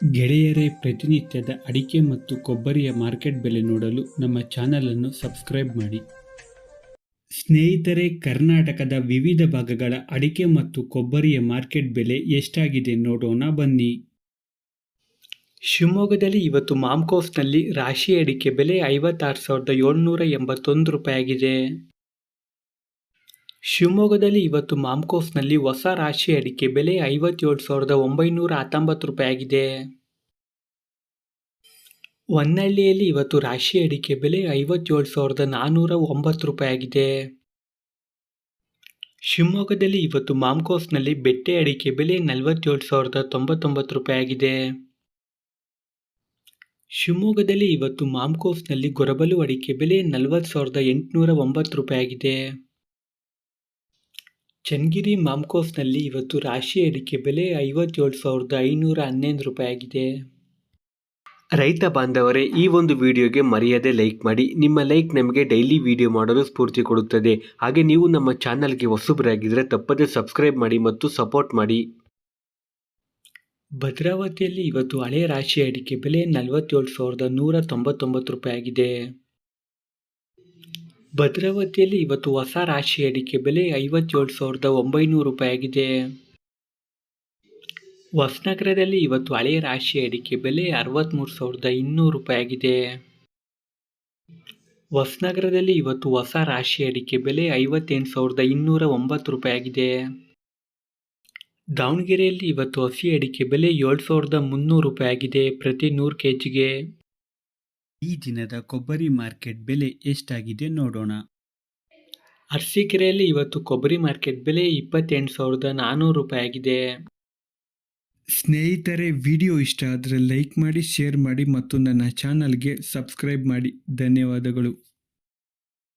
ಗೆಳೆಯರೇ, ಪ್ರತಿನಿತ್ಯದ ಅಡಿಕೆ ಮತ್ತು ಕೊಬ್ಬರಿಯ ಮಾರ್ಕೆಟ್ ಬೆಲೆ ನೋಡಲು ನಮ್ಮ ಚಾನಲನ್ನು ಸಬ್ಸ್ಕ್ರೈಬ್ ಮಾಡಿ. ಸ್ನೇಹಿತರೆ, ಕರ್ನಾಟಕದ ವಿವಿಧ ಭಾಗಗಳ ಅಡಿಕೆ ಮತ್ತು ಕೊಬ್ಬರಿಯ ಮಾರ್ಕೆಟ್ ಬೆಲೆ ಎಷ್ಟಾಗಿದೆ ನೋಡೋಣ ಬನ್ನಿ. ಶಿವಮೊಗ್ಗದಲ್ಲಿ ಇವತ್ತು ಮಾಮ್ಕೋಸ್ನಲ್ಲಿ ರಾಶಿ ಅಡಿಕೆ ಬೆಲೆ ಐವತ್ತಾರು ಸಾವಿರದ ಏಳ್ನೂರ ಎಂಬತ್ತೊಂದು ರೂಪಾಯಿ ಆಗಿದೆ ಶಿವಮೊಗ್ಗದಲ್ಲಿ ಇವತ್ತು ಮಾಮ್ಕೋಸ್ನಲ್ಲಿ ಹೊಸ ರಾಶಿ ಅಡಿಕೆ ಬೆಲೆ ಐವತ್ತೇಳು ಸಾವಿರದ ಒಂಬೈನೂರ ಹತ್ತೊಂಬತ್ತು ರೂಪಾಯಿ ಆಗಿದೆ. ಹೊನ್ನಳ್ಳಿಯಲ್ಲಿ ಇವತ್ತು ರಾಶಿ ಅಡಿಕೆ ಬೆಲೆ ಐವತ್ತೇಳು ಸಾವಿರದ ನಾನ್ನೂರ ಒಂಬತ್ತು ರೂಪಾಯಿ ಆಗಿದೆ. ಶಿವಮೊಗ್ಗದಲ್ಲಿ ಇವತ್ತು ಮಾಮ್ಕೋಸ್ನಲ್ಲಿ ಬೆಟ್ಟೆ ಅಡಿಕೆ ಬೆಲೆ ನಲವತ್ತೇಳು ಸಾವಿರದ ತೊಂಬತ್ತೊಂಬತ್ತು ರೂಪಾಯಿ ಆಗಿದೆ. ಶಿವಮೊಗ್ಗದಲ್ಲಿ ಇವತ್ತು ಮಾಮ್ಕೋಸ್ನಲ್ಲಿ ಗೊರಬಲು ಅಡಿಕೆ ಬೆಲೆ ನಲವತ್ತು ಸಾವಿರದ ಎಂಟುನೂರ ಒಂಬತ್ತು ರೂಪಾಯಿ ಆಗಿದೆ. ಚನ್ನಗಿರಿ ಮಾಮ್ಕೋಸ್ನಲ್ಲಿ ಇವತ್ತು ರಾಶಿ ಅಡಿಕೆ ಬೆಲೆ ಐವತ್ತೇಳು ಸಾವಿರದ ಐನೂರ ಹನ್ನೊಂದು ರೂಪಾಯಿ ಆಗಿದೆ ರೈತ ಬಾಂಧವರೇ ಈ ಒಂದು ವಿಡಿಯೋಗೆ ಮರೆಯದೆ ಲೈಕ್ ಮಾಡಿ. ನಿಮ್ಮ ಲೈಕ್ ನಮಗೆ ಡೈಲಿ ವಿಡಿಯೋ ಮಾಡಲು ಸ್ಫೂರ್ತಿ ಕೊಡುತ್ತದೆ. ಹಾಗೆ ನೀವು ನಮ್ಮ ಚಾನಲ್ಗೆ ಹೊಸಬರಾಗಿದ್ದರೆ ತಪ್ಪದೇ ಸಬ್ಸ್ಕ್ರೈಬ್ ಮಾಡಿ ಮತ್ತು ಸಪೋರ್ಟ್ ಮಾಡಿ. ಭದ್ರಾವತಿಯಲ್ಲಿ ಇವತ್ತು ಹಳೆಯ ರಾಶಿ ಅಡಿಕೆ ಬೆಲೆ ನಲವತ್ತೇಳು ಸಾವಿರದ ನೂರ ತೊಂಬತ್ತೊಂಬತ್ತು ರೂಪಾಯಿ ಆಗಿದೆ ಭದ್ರಾವತಿಯಲ್ಲಿ ಇವತ್ತು ಹೊಸ ರಾಶಿ ಅಡಿಕೆ ಬೆಲೆ ಐವತ್ತೇಳು ಸಾವಿರದ ಒಂಬೈನೂರು ರೂಪಾಯಿಯಾಗಿದೆ ಹೊಸನಗರದಲ್ಲಿ ಇವತ್ತು ಹಳೆಯ ರಾಶಿ ಅಡಿಕೆ ಬೆಲೆ ಅರವತ್ತ್ಮೂರು ಸಾವಿರದ ಇನ್ನೂರು ರೂಪಾಯಿಯಾಗಿದೆ ಹೊಸನಗರದಲ್ಲಿ ಇವತ್ತು ಹೊಸ ರಾಶಿ ಅಡಿಕೆ ಬೆಲೆ ಐವತ್ತೆಂಟು ಸಾವಿರದ ಇನ್ನೂರ ಒಂಬತ್ತು ರೂಪಾಯಿಯಾಗಿದೆ ದಾವಣಗೆರೆಯಲ್ಲಿ ಇವತ್ತು ಹಸಿ ಅಡಿಕೆ ಬೆಲೆ ಏಳು ಸಾವಿರದ ಮುನ್ನೂರು ರೂಪಾಯಿಯಾಗಿದೆ ಪ್ರತಿ ನೂರು ಕೆ ಜಿಗೆ ಈ ದಿನದ ಕೊಬ್ಬರಿ ಮಾರ್ಕೆಟ್ ಬೆಲೆ ಎಷ್ಟಾಗಿದೆ ನೋಡೋಣ. ಅರಸೀಕೆರೆಯಲ್ಲಿ ಇವತ್ತು ಕೊಬ್ಬರಿ ಮಾರ್ಕೆಟ್ ಬೆಲೆ ಇಪ್ಪತ್ತೆಂಟು ಸಾವಿರದ ನಾನ್ನೂರು ರೂಪಾಯಿ ಆಗಿದೆ. ಸ್ನೇಹಿತರೆ, ವಿಡಿಯೋ ಇಷ್ಟ ಆದರೆ ಲೈಕ್ ಮಾಡಿ, ಶೇರ್ ಮಾಡಿ ಮತ್ತು ನನ್ನ ಚಾನಲ್ಗೆ ಸಬ್ಸ್ಕ್ರೈಬ್ ಮಾಡಿ. ಧನ್ಯವಾದಗಳು.